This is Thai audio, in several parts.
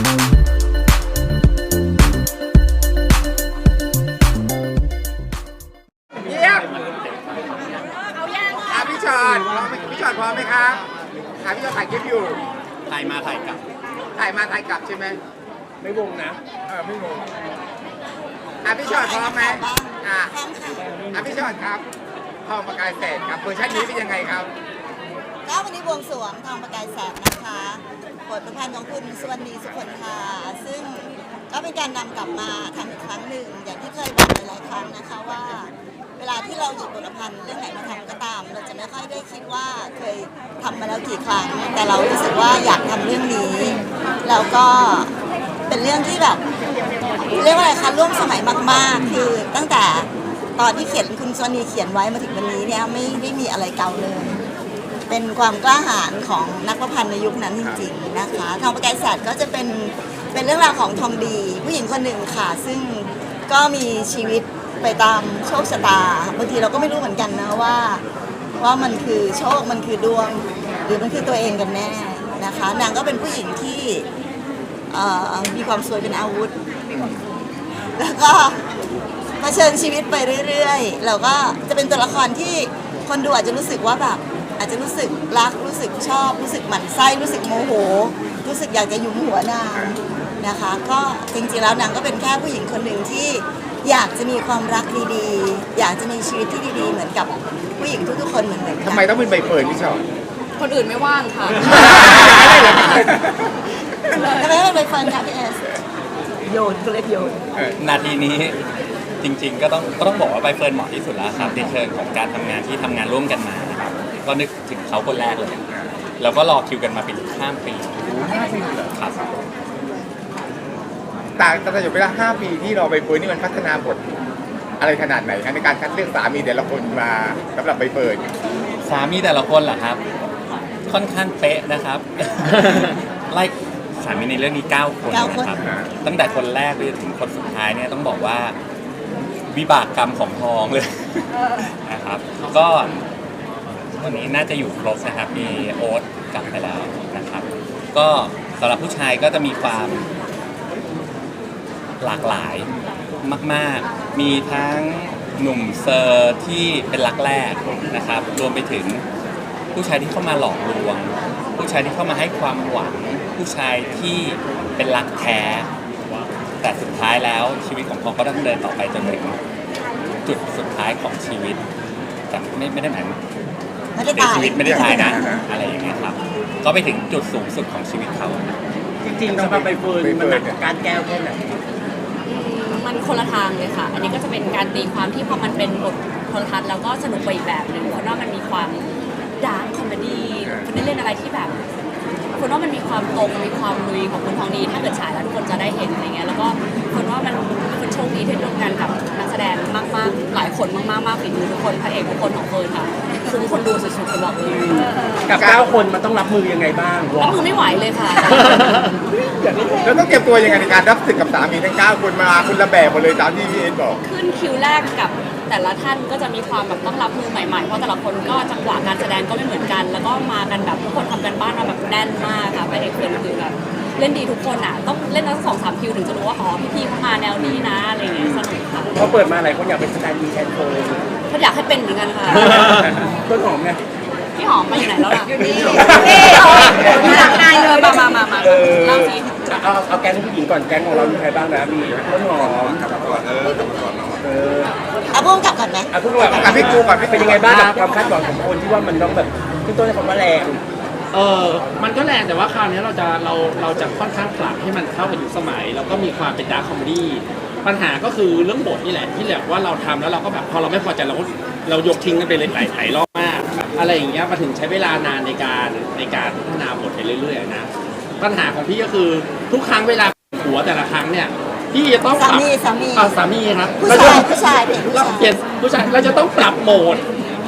เยี่ยมอะพี่ชอนพร้อมไหมพี่ชอนพร้อมไหมครับอะพี่ชอนถ่ายคลิปอยู่ ถ่ายมาถ่ายกลับ ถ่ายมาถ่ายกลับใช่ไหมไม่วงนะเออไม่งงอะพี่ชอนพร้อมไหมอะพร้อมค่ะอะพี่ชอนครับทองประกายแสนครับเวอร์ชันนี้เป็นยังไงครับ ก็วันนี้บวงสรวงทองประกายแสงนะคะ บทประพันธ์ของคุณสวรรณีสุคนธาซึ่งก็เป็นการนำกลับมาทำอีกครั้งหนึ่ง อย่างที่เคยบอกหลายๆครั้งนะคะว่า เวลาที่เราหยิบบทประพันธ์เรื่องไหนมาทำก็ตาม เราจะไม่ค่อยได้คิดว่าเคยทำมาแล้วกี่ครั้ง แต่เรารู้สึกว่าอยากทำเรื่องนี้แล้วก็เป็นเรื่องที่แบบเรียกว่าอะไรคะร่วมสมัยมาก ๆ คือตั้งแต่ตอนที่เขียนคุณสวนีเขียนไว้มาถึงวันนี้เนี่ยไม่ได้มีอะไรเก่าเลย เป็นความกล้าหาญของนักประพันธ์ในยุคนั้นจริงๆนะคะทองประกายแสดก็จะเป็นเป็นเรื่องราวของทองดี ผู้หญิงคนหนึ่งค่ะ ซึ่งก็มีชีวิตไปตามโชคชะตาบางทีเราก็ไม่รู้เหมือนกันนะว่า ว่ามันคือโชคมันคือดวง หรือมันคือตัวเองกันแน่นะคะ นางก็เป็นผู้หญิงที่มีความสวยเป็นอาวุธ แล้วก็เผชิญชีวิตไปเรื่อยๆแล้วก็จะเป็นตัวละครที่คนดูอาจจะรู้สึกว่าแบบ อาจจะรู้สึกรักรู้สึกชอบ รู้สึกหมั่นไส้รู้สึกโมโห รู้สึกอยากจะหยุมหัวนางนะคะ ก็จริงๆแล้วนางก็เป็นแค่ผู้หญิงคนหนึ่งที่อยากจะมีความรักดีๆ อยากจะมีชีวิตที่ดีๆ เหมือนกับผู้หญิงทุกๆคนเหมือนกันทำไมต้องเป็นใบเฟิร์นพี่ชอนคนอื่นไม่ว่างค่ะทำไมไม่เป็นใบเฟิร์นคะพี่เอสโยนก็เรียกโยนนาทีนี้จริง ๆ ก็ต้องก็ต้องบอกว่าใบเฟิร์นเหมาะที่สุดแล้วครับในเชิงของการทำงานที่ทำงานร่วมกันมานะครับ ก็นึกถึงเขาคนแรกเลย แล้วก็รอคิวกันมาเป็นข้ามปีครับต่างแต่อยู่เวลาห้าปีที่เราใบเฟิร์นนี่มันพัฒนาบทอะไรขนาดไหนครับในการคัดเลือกสามีแต่ละคนมาสำหรับใบเฟิร์นสามีแต่ละคนเหรอครับ ค่อนข้างเป๊ะนะครับ ไล่สามีในเรื่องนี้9คนเก้าคนนะครับ ตั้งแต่คนแรกไปจนถึงคนสุดท้ายเนี่ยต้องบอกว่าวิบากกรรมของทองเลยนะครับ ก็ วันนี้น่าจะอยู่ครบนะครับ มีโอ๊ตกลับไปแล้วนะครับ ก็สำหรับผู้ชายก็จะมีความหลากหลายมาก ๆ มีทั้งหนุ่มเซอร์ที่เป็นรักแรกนะครับ รวมไปถึงผู้ชายที่เข้ามาหลอกลวง ผู้ชายที่เข้ามาให้ความหวัง ผู้ชายที่เป็นรักแท้ แต่สุดท้ายแล้วชีวิตของเขาก็ต้องเดินต่อไปจนถึงจุดสุดท้ายของชีวิตแต่ไม่ไม่ได้หมาย ไม่ได้เสียตายชีวิตไม่ได้ตายนะอะไรอย่างเงี้ยครับ ก็ไปถึงจุดสูงสุดของชีวิตเขาครับจริงๆสำหรับใบเฟิร์นมันหนักกว่าการแก้วแค่ไหนมันคนละทางเลยค่ะ อันนี้ก็จะเป็นการตีความที่พอมันเป็นบทโทรทัศน์แล้วก็สนุกไปอีกแบบหนึ่งคนว่ามันมีความดาร์คคอมเมดี้คนได้เล่นอะไรที่แบบ คนว่ามันมีความตรงมีความลุยของคุณทองดีถ้าเกิดฉายแล้วทุกคนจะได้เห็นอะไรเงี้ยแล้วก็คนว่ามันคนโชคดีที่ร่วมงานกับนักแสดงมากๆ หลายคนมากๆมากฝีมือทุกคนพระเอกทุกคนของเฟิร์นค่ะคุ้มคนดูสุดๆคนบอกเลยกับ9คนมันต้องรับมือยังไงบ้างรับมือไม่ไหวเลยค่ะแล้วต้องเตรียมตัวยังไงในการรับศึกกับสามีทั้งเก้าคนมาคุณละแบบหมดเลยตามที่พี่เอ็นบอก ขึ้นคิวแรกกับ แต่ละท่านก็จะมีความแบบต้องรับมือใหม่ๆ เพราะแต่ละคนก็จังหวะการแสดงก็ไม่เหมือนกัน แล้วก็มากันแบบทุกคนทำกันบ้านมาแบบแน่นมากค่ะไปเอกเฟิร์นคือแบบเล่นดีทุกคนอะต้องเล่นทั้งสองสามคิวถึงจะรู้ว่าอ๋อพี่ๆเขามาแนวนี้นะอะไรอย่างเงี้ยสนุกค่ะพอเปิดมาหลายคนอยากเป็นสแตนดีแทนโฟนก็อยากให้เป็นเหมือนกันค่ะต้นหอมไงพี่หอมมาอยู่ไหนแล้วล่ะอยู่นี่นี่รักนายเลยมามามามาเออเล่าสิ เอาเอาแก๊งผู้หญิงก่อนแก๊งของเรามีใครบ้างนะมีต้นหอมเออเอาพุ่งกลับก่อนไหมเอาพูดแบบอะพี่กูก่อนพี่กูเป็นยังไงบ้างกับความคาดหวังของคนที่ว่ามันต้องแบบขึ้นต้นในคำว่าแรงเออมันก็แรงแต่ว่าคราวนี้เราจะเราเราจะค่อนข้างปรับให้มันเข้ากับยุคสมัย แล้วก็มีความเป็นดาร์คคอมเมดี้ปัญหาก็คือเรื่องบทนี่แหละที่แบบว่าเราทำแล้วเราก็แบบพอเราไม่พอใจเราก็เรายกทิ้งกันไปเลยหลายหลายรอบมาก อะไรอย่างเงี้ยมาถึงใช้เวลานานในการในการพัฒนาบทไปเรื่อยๆนะ ปัญหาของพี่ก็คือทุกครั้งเวลาหัวแต่ละครั้งเนี่ยพี่จะต้องปสารับมีสามีอ่สามีครับผู้เรชายจะผู้ชายเด็กผู้เราชายเปลี่ยนผู้ชายเราจะต้องปรับโหมด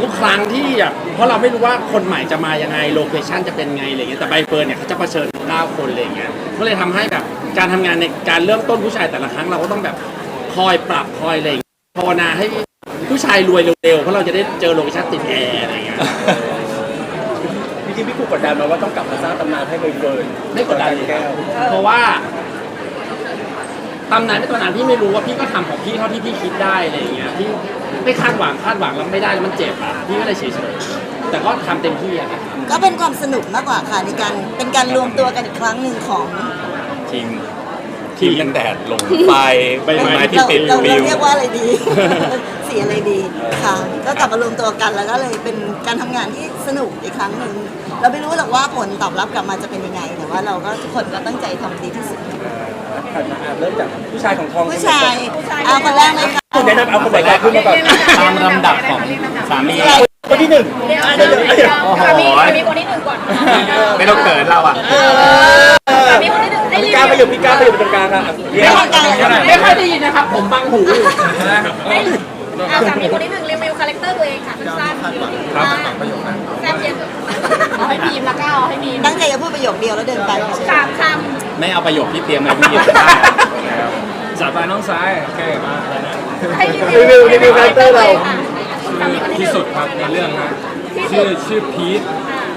ทุกครั้งที่แบบเพราะเราไม่รู้ว่าคนใหม่จะมายังไงโลเคชั่นจะเป็นไงอะไรเงี้ยแต่ใบเฟิร์นเนี่ยเขาจะเผชิญเก้าคนอะไรเงี้ยก็เลยทำให้แบบการทำงานในการเริ่มต้นผู้ชายแต่ละครั้งเราก็ต้องแบบคอยปรับคอยอะไรอย่างเงี้ยภาวนาให้ผู้ชายรวยเร็วๆเพราะเราจะได้เจอโลเคชั่นติดแอร์อะไรเงี้ย จริงๆพี่กูกดดันมาว่าต้องกลับมาสร้างตำนานให้ใบเฟิร์นไม่กดดันเลยแก้วเพราะว่าตำนานไม่ตำนานพี่ไม่รู้ว่าพี่ก็ทำของพี่เท่าที่พี่คิดได้อะไรอย่างเงี้ยพี่ไม่คาดหวังคาดหวังแล้วไม่ได้แล้วมันเจ็บอะพี่ก็เลยเฉยๆแต่ก็ทำเต็มที่อะครับก็เป็นความสนุกมากกว่าค่ะในการเป็นการรวมตัวกันอีกครั้งหนึ่งของทีมทีมกันแดดลงไฟใบไม้ที่เราปิดเราปลิเราวเรียกว่าอะไรดี สีอะไรดีค่ะ ก็กลับมารวมตัวกันแล้วก็เลยเป็นการทำงานที่สนุกอีกครั้งหนึ่งเราไม่รู้หรอกว่าผลตอบรับกลับมาจะเป็นยังไง แต่ว่าเราก็ทุกคนก็ตั้งใจทำดีที่สุดถัดมาอะเริ่มจากผู้ชายของทองผู้ชายเอาคนแรกเลยค่ะแนะนำเอาคนไหนก่อนขึ้นมาก่อนตามลำดับของสามีคนที่หนึ่งเดี๋ยวเดี๋ยวเดี๋ยวสามีสามีคนที่หนึ่งก่อนไม่ต้องเกิดเราอะสามีคนที่หนึ่งได้พี่รีก้าวไปวิวอยู่พี่ก้าวไปอยู่ตรงกลางครับเยี่ยมไม่ค่อยได้ยินนะครับ ผมบังหูอยู่ อ่าสามีคนที่หนึ่งรีวิวคาแรคเตอร์ตัวเองค่ะสั้นๆครับประโยคนั้นแซ่บเย็นเอาให้พีมละก้าวเอาให้มีมตั้งใจจะพูดประโยคเดียวแล้วเดินไปไม่ใช่สามคไม่เอาประโยคที่เตรียมมาพี่สาบานน้องซ้ายโอเคมาอะไรนะำให้รีวิวรีวิวคาแรคเตอร์เรา สามีคนที่หที่นึ่งสุดครับในเรื่องนะชื่อชื่อพีท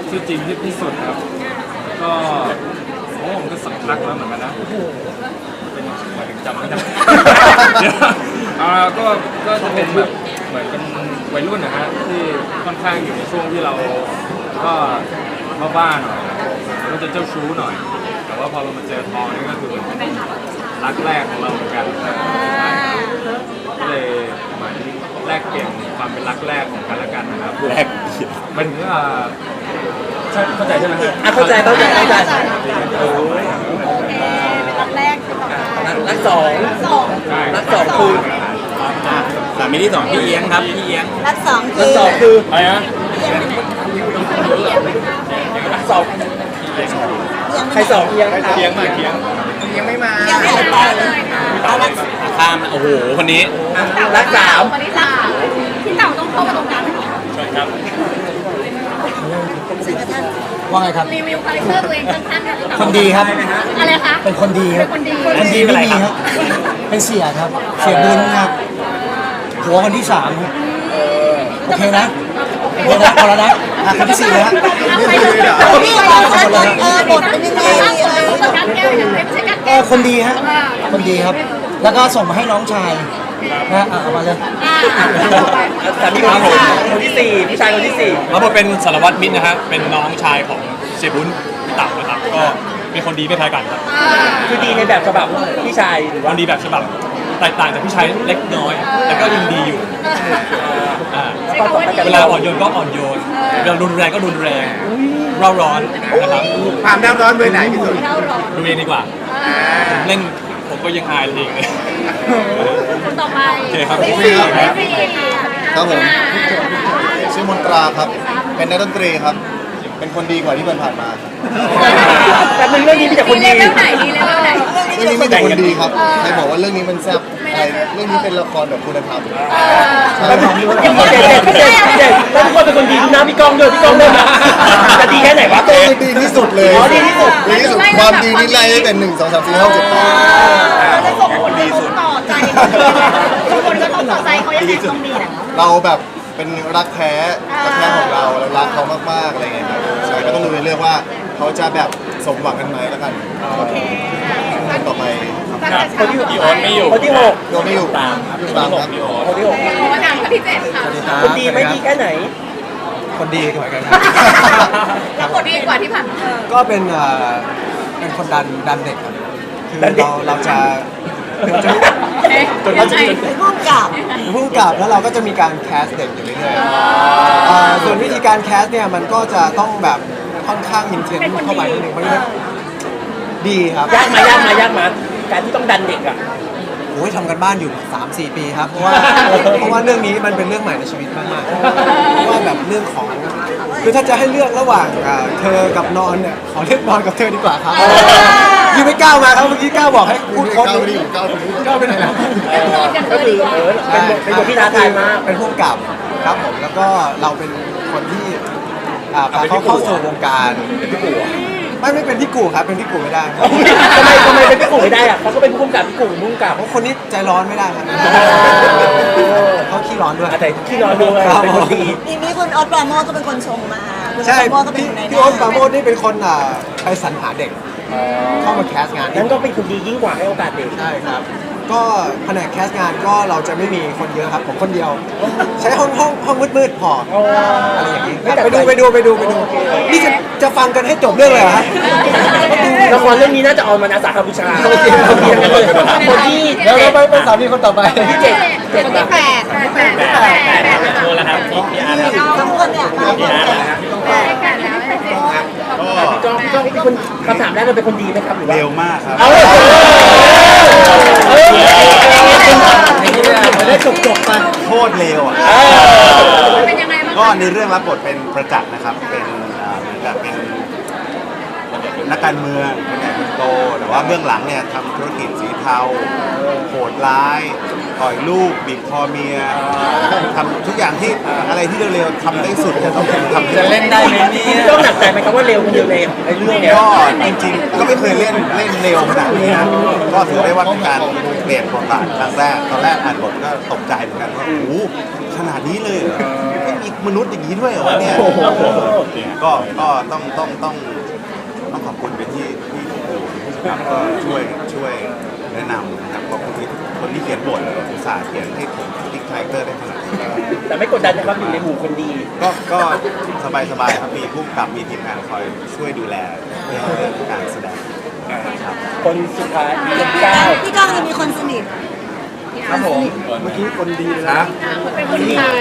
ชื่อจริงชื่อที่สุดครับ ก็โอ้ผมก็สักพักแล้วเหมือนกันนะเป็นหมายถึงจำไม่ได้เดี๋ยว อ่าก็ก็จะเป็นแบบเหมือนเป็นวัยรุ่นนะฮะที่ค่อนข้างอยู่ในช่วงที่เราก็บ้าๆหน่อยก็จะเจ้าชู้หน่อย แต่ว่าพอเรามาเจอทองนี่ก็คือเหมือนรักแรกของเราเหมือนกันก็เลยเหมือนแลกเปลี่ยนความเป็นรักแรกของกันและกันนะครับแรกมันก็ใช่เข้าใจใช่ไหมครับอะเข้าใจเข้าใจเข้าใจเป็นรักแรกเป็นต่อมารักสองสอง ใช่ รักสองคือสามีที่สองพี่เอียงครับพี่เอียงรักสองคืรักอสองคืออะไรนะรักสองยังใครไม่สองเอียงครับเคียงมาเคียงยังไม่มายังไม่หายไปเลยเอารักข้ามนะโอ้โหคนนี้รักสามคนที่สามพี่เต่าต้องเข้ามาตรงกลางใช่ครับสิ่งท่านว่าไงครับรีวิวคาแรคเตอร์ตัวเองสั้นๆค่ะพี่เต๋าคนดีครับอะไรคะเป็นคนดีคเป็รับนคนดีคนดีไม่มีครับเป็นเสียครับ เสียบุญครับ หัวคนที่สามครับโอเคนะโอเคนะพอแล้วนะอะคนที่สี่นะฮะพี่บอกว่าเออบทเป็นยังไงอะไรประกันแก้วอย่างไม่ใช่การเออคนดีฮะคนดีครับ แล้วก็ส่งมาให้น้องชายนะอะเอามาเลยสามีคนที่สี่คนที่สี่ผู้ชายคนที่สี่รับบทเป็นสารวัตรมิตรนะฮะเป็นน้องชายของเสียบุญเต่านะครับก็เป็นคนดีไม่แพ้กันครับคือดีในแบบฉบับพี่ชายหรือวัว่านดีแบบฉบับ แตกต่างจากพี่ชายเล็กน้อย แต่ก็ยังดีอยู่อ่าความสัมพันธ์กับเวลาอ่อนโยนก็อ่อนโยนเวลารุนแรงก็รุนแรงเร่าร้อนนะครับความน้ำร้อนเบอร์ไหนพี่สุดดูเองดีกว่าผมเล่นผมก็ยังอายเองเลย คนต่อไปโอเคครับรีวิวรีวิวครับผม ชื่อมนตราครับ เป็นนักดนตรีครับ เป็นคนดีกว่าที่ผ่านๆมาครับแต่มึงเรื่องนี้มีแต่คนดีดีเลเวลไหนดีเลเวลไหน เรื่องนี้มีแต่คนดีครับใครบอกว่าเรื่องนี้มันแซ่บอะไรเรื่องนี้เป็นละครแบบคุณธรรมใช่แล้วครับเด็กเด็กเด็กเด็กเด็กแล้วทุกคนเป็นคนดีดูหน้าพี่ก้องด้วยพี่ก้องด้วยนะจะดีแค่ไหนวะก็คือดีที่สุดเลยอ๋อดีที่สุด ดีที่สุดความดีนี่ไล่ตั้งแต่หนึ่งสองสามสี่ห้าหกเจ็ดแปด เราจะส่งผลกระทบต่อใจส่งผลกระทบต่อใจเขายังไงตรงนี้นะเราแบบ เป็นรักแท้รักแท้ของเราเรารักเขามากๆอะไรเงี้ยครับใช่ก็ต้องดูในเรื่องว่าเขาจะแบบสมหวังกันไหมแล้วกันต่อไปคนที่พี่โอ๊ตไม่อยู่คนที่หกโดนไม่อยู่ตามตามครับคนที่หกโอ้ดังกับพี่เจษค่ะคนดีไม่ดีแค่ไหน คนดีกว่ากันแล้วคนดีกว่าที่ผ่านมาก็เป็นเอ่อเป็นคนดันดันเด็กครับคือดันเด็กเราเราจะ เราจะเอ๊ะยังไงเป็นผู้กำกับเป็นผู้กำกับแล้วเราก็จะมีการแคสเด็กอยู่เรื่อยๆอ่าส่วนวิธีการแคสเนี่ยมันก็จะต้องแบบค่อนข้างอินเทนเข้าไปนิดนึงเพราะฉะนั้นดีครับยากมายากมายากมาการที่ต้องดันเด็กอะโอ้ยทำกันบ้านอยู่ 3-4 ปีครับ เพราะว่าเพราะว่าเรื่องนี้มันเป็นเรื่องใหม่ในชีวิตมากๆเพราะว่าแบบเรื่องของ คือถ้าจะให้เลือกระหว่างอ่าเธอกับนอนเนี่ยขอเลือกนอนกับเธอดีกว่าครับยูไม่ก้าวมาครับเมื่อกี้ก้าวบอกให้พูดครบก้าวไปดิก้าวไปดิก้าวไปไหนแล้ว นอนกันเอก็อคืดีอกว่าเออเป็นบทเป็นบทที่ท้าทายมาก เป็นผู้กำกับครับผมแล้วก็เราเป็นคนที่อ่าพาเขาเข้าสู่วงการเป็นพี่กูอะ ไม่ไม่เป็นพี่กูครับเป็นพี่กูไม่ได้ทำไมทำไมเป็นพี่กูไม่ได้อะเขาก็เป็นผู้กำกับพี่กูเป็นผู้กำกับเพราะคนนี้ใจร้อนไม่ได้ครับเขาขี้ร้อนด้วย แต่ที่นอนด้วยครับ เป็นคนดีทีนี้คุณออสปราโมทก็เป็นคนชงมาคุณออใช่สปราโมทก็เป็นพี่หนึ่งในพี่โอ๊ตปราโมทนี่เป็นคนอ่าไปสรรหาเด็ก เข้ามาแคสงานนั้นก็เป็นคนดียิ่งกว่าให้โอกาสเด็ก ใช่ครับ ก็แผนกแคสงานก็เราจะไม่มีคนเยอะครับผมคนเดียว ใช้ห้องห้องห้องมืดๆพออะไรอย่างนี้ไปดูไปดูไปดูไปดูนี่จะจะฟังกันให้จบเรื่องเลยเหรอฮะละครเรื่องนี้น่าจะออนมันอาสากัมพูชาโอเคโอเคกันเลยคนที่เดี๋ยวเราไปเป็นสามีคนต่อไปคนที่เจ็ดเจ็ดคนแบที่บแปดแปดแปดแปดแปดโชว์แล้วครับพี่พี่อาร์ตครับสองคนเนี่ยมาคนแก่แปดแล้ว พี่ก้องพี่ก้อง เป็นคนคำถามแรกเราเป็นคนดีไหมครับหรือว่าเร็วมากครับเอาได้จบจบๆไปโคตรเร็วอะ เป็นยังไงบ้างก็ในเรื่องรับบทเป็นประจักษ์นะครับ เป็นอ่าเหมือนกับเป็นนักการเมืองเป็นใหญ่เป็นโต แต่ว่าเบื้องหลังเนี่ยทำธุรกิจสีเทาโหดร้าย ต่อยลูกบีบคอเมียทำทุกอย่างที่อะไรที่เร็วๆทำได้สุดจะต้องทำให้จะเล่นได้ไหมเนี่พี่ยก้องหนักใจไหมครับว่าเร็วมันเร็วในในเรื่องเนี้ยก็จริงๆก็ไม่เคยเล่นเล่นเร็วขนาดนี้นะก็ถือได้ว่าเป็นการเปลี่ยนบทบาทครั้งแรกตอนแรกอ่านบทก็ตกใจเหมือนกันว่าโอ้โหขนาดนี้เลยเหรอไม่มีมนุษย์อย่างนี้ด้วยเหรอวะเนี่ยก็ก็ต้องต้องต้องต้องขอบคุณไปที่ที่ครับก็ช่วยช่วยแนะนำนะครับขอบคุณที่ คนที่เขียนบทอุตส่าห์เขียนให้ผมติ๊กไทเกอร์ได้ขนาดนี้แต่ไม่กดดันนะครับอยู่ในหมู่คนดีก็ก็สบายสบายๆครับมีผู้กำกับมีทีมงานคอยช่วยดูแลเรื่องการแสดงครับคนสุดท้ายคนเก้าพี่ก้องจะมีคนสนิทครับผมเมื่อกี้คนดีเลยครับเป็นคนชาย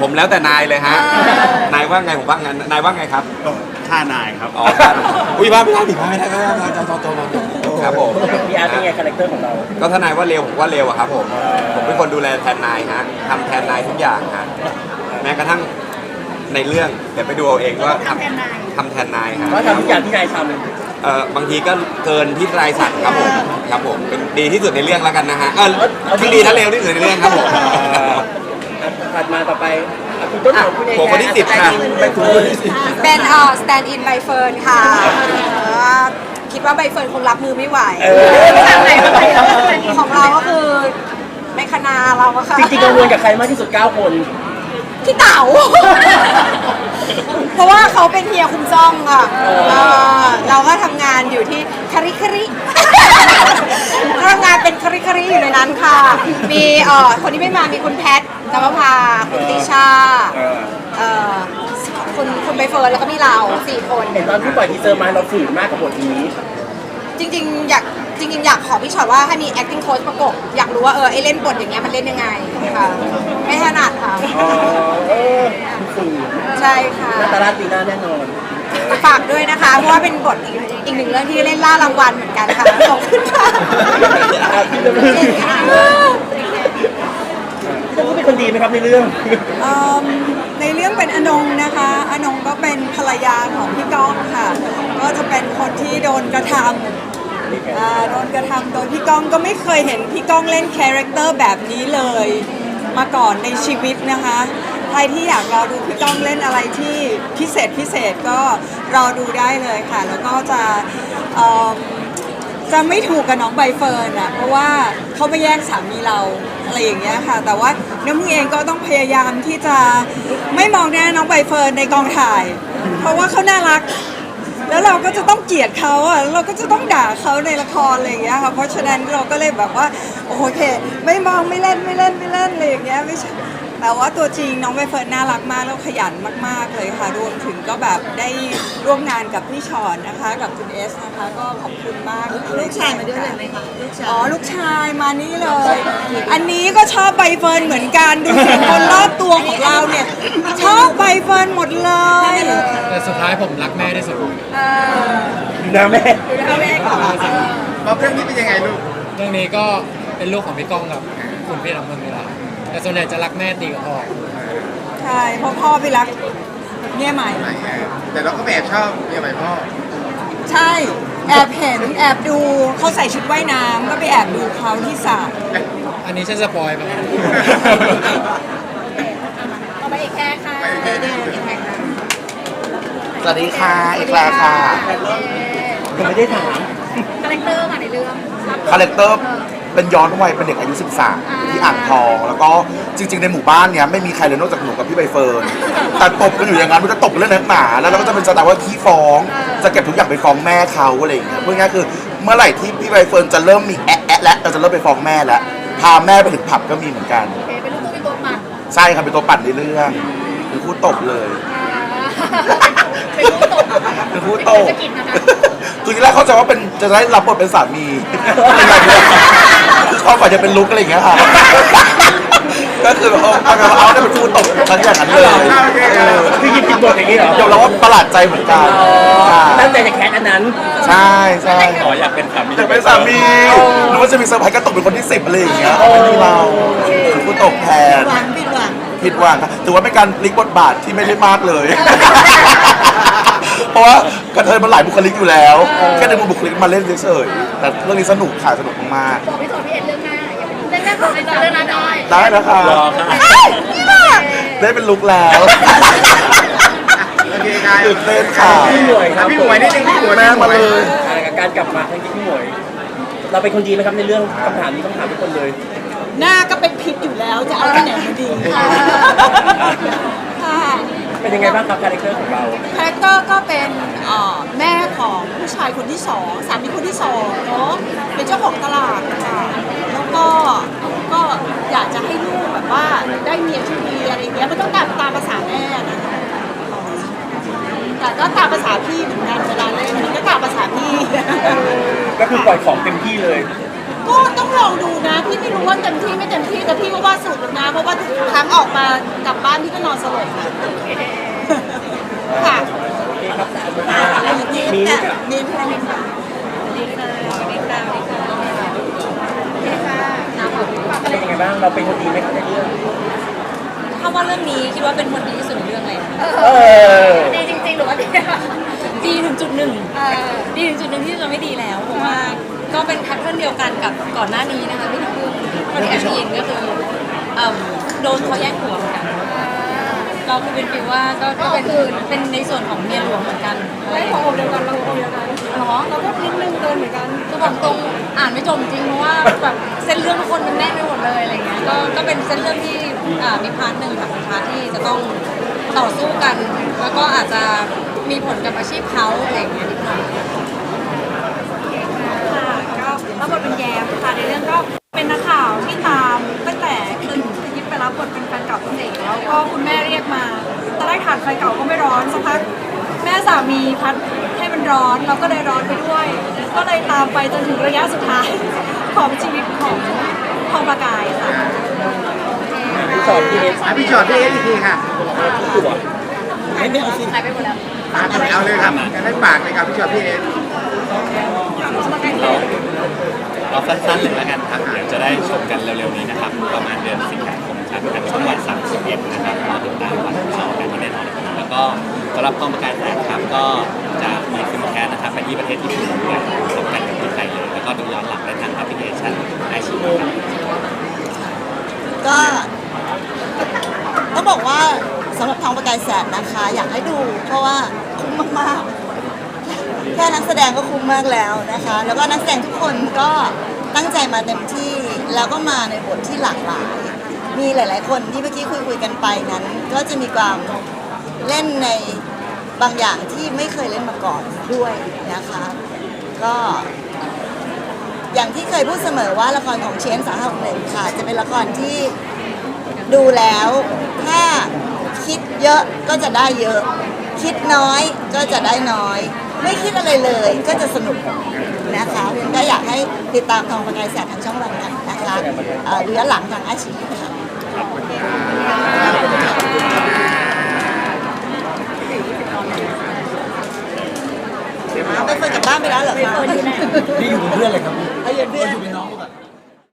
ผมแล้วแต่นายเลยฮะ นายว่าไงผมว่างั้นนายว่าไงครับก็ฆ่านายครับ อ๋อครับอุ้ยว่าไม่ได้ดิว่าไม่ได้ไม่ได้ไม่ได้จอจอจอ ครับผมพี่อาร์ตเป็นไงคาแรคเตอร์ของเรา ก็ถ้านายว่าเร็วผมว่าเร็วอะครับผม ผมเป็นคนดูแลแทนนายฮะทำแทนนายทุกอย่างฮะแม้กระทั่งในเรื่องเดี๋ยวไปดูเอาเองว่าทำทำแทนนายฮะเพราะทำทุกอย่างที่นายทเอ่อบางทีก็เกินที่นายสั่งครับผมครับผมเป็นดีที่สุดในเรื่องแล้วกันนะฮะเออที่ดีทั้งเร็วที่สุดในเรื่องครับผมำถัดมาต่อไปอะคุณต้นหอมคุณเองผมคนที่สิบค่ะไปคุณคนที่สิบเป็นเอ่อ stand in ใบเฟิร์นค่ะเอ่อ คิดว่าใบเฟิร์นคงรับมือไม่ไหวเออของเราก็คือในคณะเราอะค่ะจริงๆกังวลกับใครมากที่สุด 9 คนพี่เต๋าเพราะว่าเขาเป็นเฮียคุมซ่องค่ะเออเราก็ทำงานอยู่ที่คาริคาริทำงานเป็นคาริคาริอยู่ในนั้นค่ะ มีเอ่อคนที่ไม่มามีคุณแพทนวภาคุณติชาเอ่อ คุณคุณใบเฟิร์นแล้วก็มีเราสี่คน เห็นตอนที่ปล่อยทีเซอร์มาเราฝืนมากกับบทนี้จริงๆ อยากจริง ๆ อยากขอพี่ชอตว่าให้มี acting coach ประกบ อยากรู้ว่าเออไอเล่นบทอย่างเงี้ยมันเล่นยังไงค่ะไม่ถนัดค่ะ อ๋อเออฝืนใช่ค่ะ นาตาลาตีหน้าแน่นอน ฝากด้วยนะคะ เพราะว่าเป็นบทอีกอีกหนึ่งเรื่องที่เล่นล่ารางวัลเหมือนกันค่ะขอบคุณค่ะจะพูดเป็นคนดีไหมครับในเรื่อง เอิ่ม ในเรื่องเป็นอนงนะคะ อนงก็เป็นภรรยาของพี่ก้องค่ะ ก็จะเป็นคนที่โดนกระทำอ่าโดนกระทำโดยพี่ก้องก็ไม่เคยเห็นพี่ก้องเล่นคาแรคเตอร์แบบนี้เลย มาก่อนในชีวิตนะคะ ใครที่อยากรอดูพี่ก้องเล่นอะไรที่พิเศษพิเศษก็รอดูได้เลยค่ะ แล้วก็จะ จะไม่ถูกกับน้องใบเฟิร์นอะเพราะว่าเขาไปแย่งสามีเราอะไรอย่างเงี้ยค่ะ แต่ว่าน้ำมึงเองก็ต้องพยายามที่จะไม่มองหน้าน้องใบเฟิร์นในกองถ่าย เพราะว่าเขาน่ารัก แล้วเราก็จะต้องเกลียดเขาอะแล้วเราก็จะต้องด่าเขาในละครอะไรอย่างเงี้ยค่ะเพราะฉะนั้นเราก็เลยแบบว่าโอเค ไม่มองไม่เล่นไม่เล่นไม่เล่นอะไรอย่างเงี้ยไม่ใช่ แต่ว่าตัวจริงน้องใบเฟิร์นน่ารักมากแล้วขยันมาก ๆ เลยค่ะ รวมถึงก็แบบได้ร่วมงานกับพี่ชอนนะคะ กับคุณเอสนะคะ ก็ขอบคุณมากลูกชายมาด้วยเลยไหมคะลูกชายอ๋อลูกชายมานี่เลย อันนี้ก็ชอบใบเฟิร์นเหมือนกันดูสิคนรอบตัวของเราเนี่ยชอบใบเฟิร์นหมดเลยแต่สุดท้ายผมรักแม่ที่สุดอยู่นะแม่มาเรื่องนี้เป็นยังไงลูกเรื่องนี้ก็เป็นลูกของพี่ก้องกับคุณพี่ลำพึงนี่แหละ แต่ส่วนใหญ่จะรักแม่ตีกับพ่อใช่เพราะพ่อไปรักเนี่ยใหม่ไม่ไงแต่เราก็แอบชอบเมียใหม่พ่อใช่ แอบเห็นแอบดูเขาใส่ชุดว่ายน้ำก็ไปแอบดูเขาที่สระอันนี้ฉันสปอยล์ไปแล้วเอาไปอีกแค่ค่ะสวัสดีค่ะอีกแล้วค่ะผมไม่ได้ถามคาแรคเตอร์ค่ะในเรื่องรับคาแรคเตอร์ เป็นย้อนวัยเป็นเด็กอายุ 13 ที่อ่างทอง แล้วก็จริง ๆ ในหมู่บ้านเนี้ยไม่มีใครเลยนอกจากหนูกับพี่ใบเฟิร์นแต่ตบกันอยู่อย่างนั้นมันจะตบเรื่องนักหนาแล้วเราก็จะเป็นสไตล์ว่าขี้ฟ้องจะเก็บทุกอย่างไปฟ้องแม่เขาอะไรอย่างเงี้ยพูดง่ายๆคือเมื่อไหร่ที่พี่ใบเฟิร์นจะเริ่มมีแอะแอะแล้วเราจะเริ่มไปฟ้องแม่แล้วพาแม่ไปถึงผับก็มีเหมือนกันโอเคเป็นลูกตัวเป็นตัวปั่นใช่ครับเป็นตัวปั่นในเรื่องเป็นคู่ตบเลย เป็นลูกตกเป็นคู่ตบเป็นสะกิดนะคะคือที่แรกเข้าใจว่าเป็นจะได้รับบทเป็นสามีคือความฝันจะเป็นลุกอะไรอย่างเงี้ยค่ะ ก็คือเออเอาเอาได้เป็นคู่ตบทั้งอย่างนั้นเลยคือหยิบผิดบทอย่างนี้เหรอยอมรับว่าประหลาดใจเหมือนกันค่ะตั้งใจจะแคสอันนั้น ใช่ใช่ขออยากเป็นสามีอยากเป็นสามีนึกว่าจะมีเซอร์ไพรส์ก็ตกเป็นคนที่สิบอะไรอย่างเงี้ยไม่มีเราเป็นคู่ตบแทน หวังผิดหวัง ผิดหวังครับถือว่าเป็นการพลิกบทบาทที่ไม่ได้มากเลย เพราะว่ากระเทยมันหลายบุคลิกอยู่แล้ว แค่ดึงบุคลิกมาเล่นเฉยๆแต่เรื่องนี้สนุกค่ะสนุกมากบอกพี่สอนพี่เอ็นเรื่องหน้าอย่าเป็นเรื่องหน้าของไอ้เรื่องหน้าน้อยๆได้แล้วค่ะรอค่ะได้เป็นลุกแล้วโอเคครับตื่นเต้นค่ะ พี่หมวยครับพี่หมวยนิดนึงพี่หมวยแม่มาเลยอ่ากับการกลับมาครั้งนี้พี่หมวย เราเป็นคนดีไหมครับในเรื่องคำถามนี้คำถามทุกคนเลย หน้าก็เป็นพิษอยู่แล้วจะเอาที่ไหนมาดีค่ะค่ะเป็นยังไงบ้างครับคาแรคเตอร์ของเราคาแรคเตอร์ก็เป็นเอ่อแม่ของผู้ชายคนที่สองสามีคนที่สองเนาะเป็นเจ้าของตลาดค่ะแล้วก็ก็อยากจะให้ลูกแบบว่าได้เมียที่ดีอะไรอย่างเงี้ยมันต้องตามตามภาษาแม่นะคะแต่ก็ตามภาษาพี่เหมือนกันเวลาเล่นมันก็ตามภาษาพี่ ก็คือปล่อยของเต็มที่เลย ก็ต้อง ลองดูนะ พี่ไม่รู้ว่าเต็มที่ไม่เต็มที่แต่พี่ก็ว่าสุดแล้วนะเพราะว่าทุกครั้งออกมากลับบ้านพี่ก็นอนสลบค่ะค่ะมีนี่พอมีค่ะเป็นยังไงบ้างเราเป็นคนดีไหมครับในเรื่องถ้าว่าเรื่องนี้คิดว่าเป็นคนดีที่สุดในเรื่องเลยค่ะเออดีจริงๆหรือว่าดีดีถึงจุดหนึ่งเออดีถึงจุดหนึ่งที่จะไม่ดีแล้วเพราะว่า ก็เป็นแพทเทิร์นเดียวกันกับก่อนหน้านี้นะคะพี่น้ำพึ่งคนที่แอบยินก็คือเอิ่มโดนเขาแย่งผัวเหมือนกัน เราคือเป็นฟีลว่าก็ก็เป็นเป็นในส่วนของเมียหลวงเหมือนกันไรอย่างหัวเงี้ยอกเดียวกันเราหัวอกเดียวกันหรอเราก็นิดนึงโดนเหมือนกันคือบอกตรงอ่านไม่จบจริงเพราะว่าแบบเส้นเรื่องทุกคนมันแน่นไปหมดเลยอะไรเงี้ยก็ก็เป็นเส้นเรื่องที่อ่ามีพาร์ทหนึ่งค่ะเป็นพาร์ทที่จะต้องต่อสู้กัน แล้วก็อาจจะมีผลกับอาชีพเขาอะไรเงี้ยนิดหน่อย ค่ะก็รับบทเป็นแยมค่ะในเรื่องก็เป็นนักข่าวที่ตามตั้งแต่คือยิบไปรับบทเป็นแฟนเก่าตั้งแต่เด็กแล้วก็คุณแม่เรียกมาตอนแรกถ่านไฟเก่าก็ไม่ร้อนสักพักแม่สามีพัดให้มัน ร้อน เราก็เลยร้อนไปด้วย ก็เลยตามไปจนถึงระยะสุดท้ายของชีวิตของทองประกายค่ะพี่สอนพี่เอสอะพี่ชอตพี่เอ็กซ์อีกทีค่ะตัวหายไปหมดแล้วอะเอาเลยครับจะได้ปากเลยครับพี่ชอตพี่เอ็กซ์เราเราสั้นๆเลยแล้วกันครับเดี๋ยวจะได้ชมกันเร็วๆนี้นะครับ ประมาณเดือนสิงหาคมครับทางช่องวัน31นะครับรอติดตามวันเสาร์กันแน่นอนครับแล้วก็สำหรับกองประกายแสงครับก็ จะมีซิมแคสนะครับไปที่ประเทศญี่ปุ่นด้วยชมกันกับที่ไทยเลยแล้วก็ดูย้อนหลังได้ทางแอปพลิเคชันไอชีครับก็ต้องบอกว่าสำหรับทองประกายแสนนะคะ อยากให้ดูเพราะว่าคุ้มมากๆ แค่นักแสดงก็คุ้มมากแล้วนะคะ แล้วก็นักแสดงทุกคนก็ตั้งใจมาเต็มที่แล้วก็มาในบทที่หลากหลาย มีหลาย ๆ คนที่เมื่อกี้คุยคุยๆกันไปนั้น ก็จะมีความเล่นใน บางอย่างที่ไม่เคยเล่นมาก่อนด้วยนะคะ ก็ อย่างที่เคยพูดเสมอว่าละครของเชนสาหัสหนึ่งค่ะ จะเป็นละครที่ดูแล้วถ้าคิดเยอะก็จะได้เยอะ คิดน้อยก็จะได้น้อย ไม่คิดอะไรเลยก็จะสนุกนะคะเพราะฉะนั้นก็อยากให้ติดตามทองประกายแสงทางช่องวันกันนะคะเอ่อดูย้อนหลังทางอาชีพค่ะ ไปเฟิร์นกลับบ้านไปแล้วเหรอคะ นี่อยู่เป็นเพื่อนเลยครับเอาอยู่เพื่อนอยู่เป็นน้องก่อน